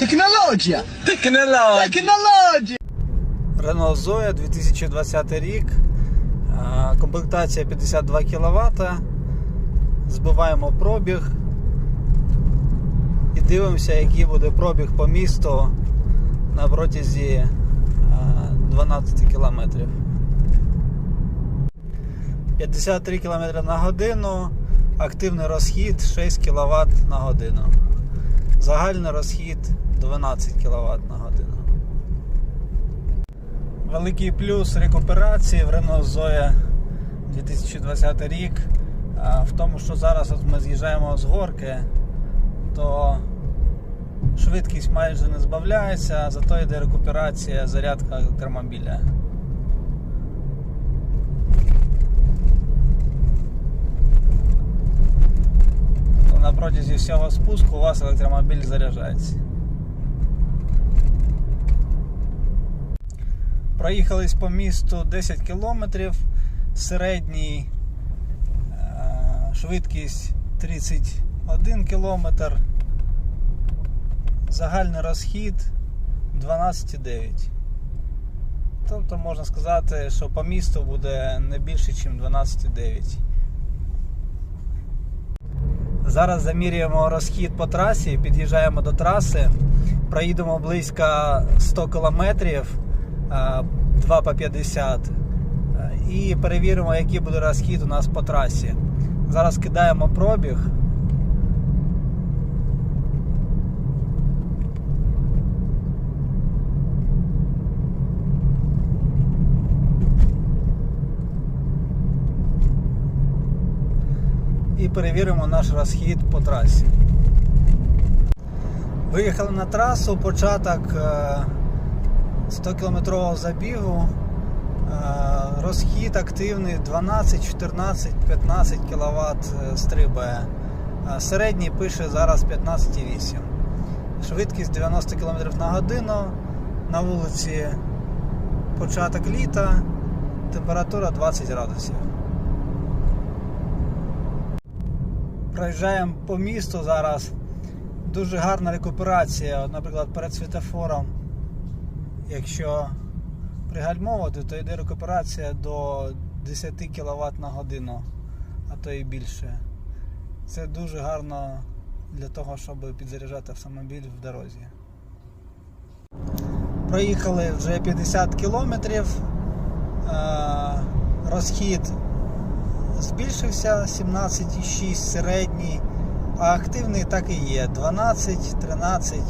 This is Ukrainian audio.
Технологія! Технологія! Технологія! Renault Zoe 2020 рік. Комплектація 52 кВт. Збиваємо пробіг. І дивимося, який буде пробіг по місту на протязі е, 12 км. 53 км на годину. Активний розхід 6 кВт на годину. Загальний розхід 12 кВт на годину. Великий плюс рекуперації в Renault Zoe 2020 рік в тому, що зараз от ми з'їжджаємо з горки, то швидкість майже не збавляється, зато йде рекуперація, зарядка електромобіля. То На протязі всього спуску у вас електромобіль заряджається. Проїхались по місту 10 кілометрів, середній е, швидкість 31 кілометр, загальний розхід 12,9. Тобто можна сказати, що по місту буде не більше, ніж 12,9. Зараз замірюємо розхід по трасі, під'їжджаємо до траси, проїдемо близько 100 кілометрів. 2 по 50 е, і перевіримо, який буде розхід у нас по трасі. Зараз кидаємо пробіг. І перевіримо наш розхід по трасі. Виїхали на трасу, початок е, 100-кілометрового забігу. Е, Розхід активний 12, 14, 15 кВт стрибає. Е, Середній пише зараз 15,8. Швидкість 90 км на годину. На вулиці початок літа, температура 20 градусів. Проїжджаємо по місту зараз. Дуже гарна рекуперація. Наприклад, перед світофором Якщо пригальмовувати, то йде рекуперація до 10 кВт на годину, а то і більше. Це дуже гарно для того, щоб підзаряджати автомобіль в дорозі. Проїхали вже 50 кілометрів. Е, Розхід збільшився 17,6 середній, а активний так і є 12, 13,